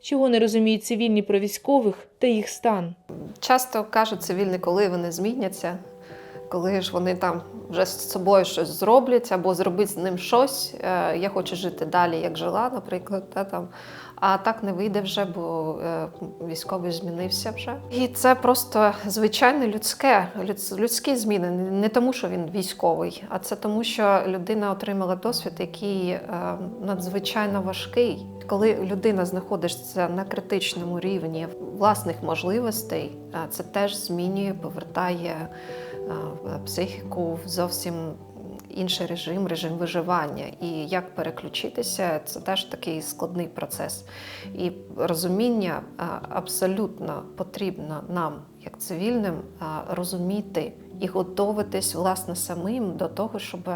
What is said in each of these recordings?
чого не розуміють цивільні про військових та їх стан. Часто кажуть цивільні, коли вони зміняться, коли ж вони там вже з собою щось зроблять або зробить з ним щось. Е, Я хочу жити далі, як жила, наприклад. Та, там. А так не вийде вже, бо е, військовий змінився вже. І це просто звичайне людське, людські зміни. Не тому, що він військовий, а це тому, що людина отримала досвід, який е, надзвичайно важкий. Коли людина знаходиться на критичному рівні власних можливостей, це теж змінює, повертає психіку в зовсім інший режим, режим виживання. І як переключитися, це теж такий складний процес. І розуміння абсолютно потрібно нам, як цивільним, розуміти і готуватись власне самим до того, щоб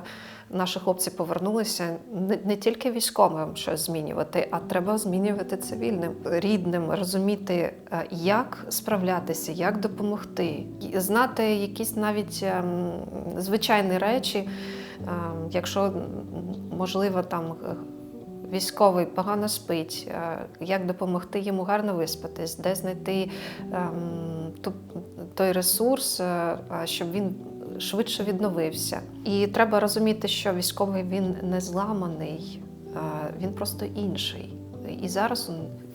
наші хлопці повернулися не, не тільки військовим щось змінювати, а треба змінювати цивільним, рідним, розуміти, як справлятися, як допомогти, знати якісь навіть ем, звичайні речі, ем, якщо можливо там. Е, Військовий погано спить, е, як допомогти йому гарно виспатись, де знайти ем, той ресурс, е, щоб він швидше відновився. І треба розуміти, що військовий він не зламаний, він просто інший. І зараз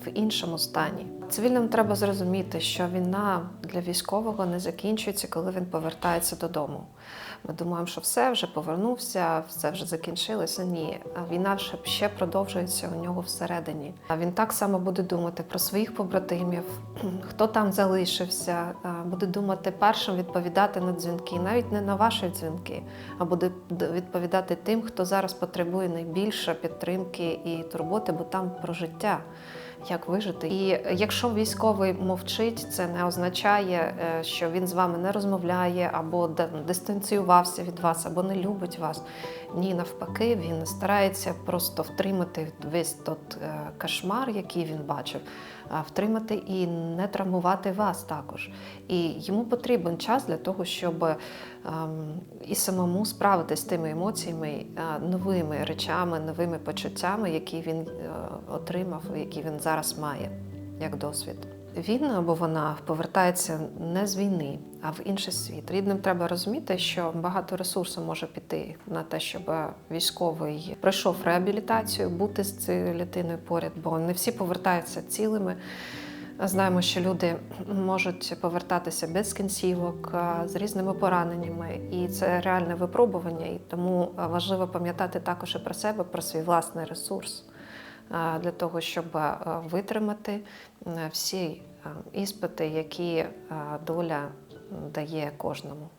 в іншому стані. Цивільним треба зрозуміти, що війна для військового не закінчується, коли він повертається додому. Ми думаємо, що все вже повернувся, все вже закінчилося. Ні, війна ще, ще продовжується у нього всередині. А він так само буде думати про своїх побратимів, хто там залишився, буде думати першим відповідати на дзвінки, навіть не на ваші дзвінки, а буде відповідати тим, хто зараз потребує найбільше підтримки і турботи, бо там про життя. Як вижити, і якщо військовий мовчить, це не означає, е, що він з вами не розмовляє або дистанціювався від вас, або не любить вас. Ні, навпаки, він старається просто втримати весь тот е, кошмар, який він бачив, втримати і не травмувати вас також. І йому потрібен час для того, щоб ем, і самому справитися з тими емоціями, е, новими речами, новими почуттями, які він е, отримав, які він зараз має як досвід. Він або вона повертається не з війни, а в інший світ. Рідним треба розуміти, що багато ресурсу може піти на те, щоб військовий пройшов реабілітацію, бути з цією людиною поряд, бо не всі повертаються цілими. Знаємо, що люди можуть повертатися без кінцівок, з різними пораненнями, і це реальне випробування. І тому важливо пам'ятати також і про себе, про свій власний ресурс для того, щоб витримати всі іспити, які доля дає кожному.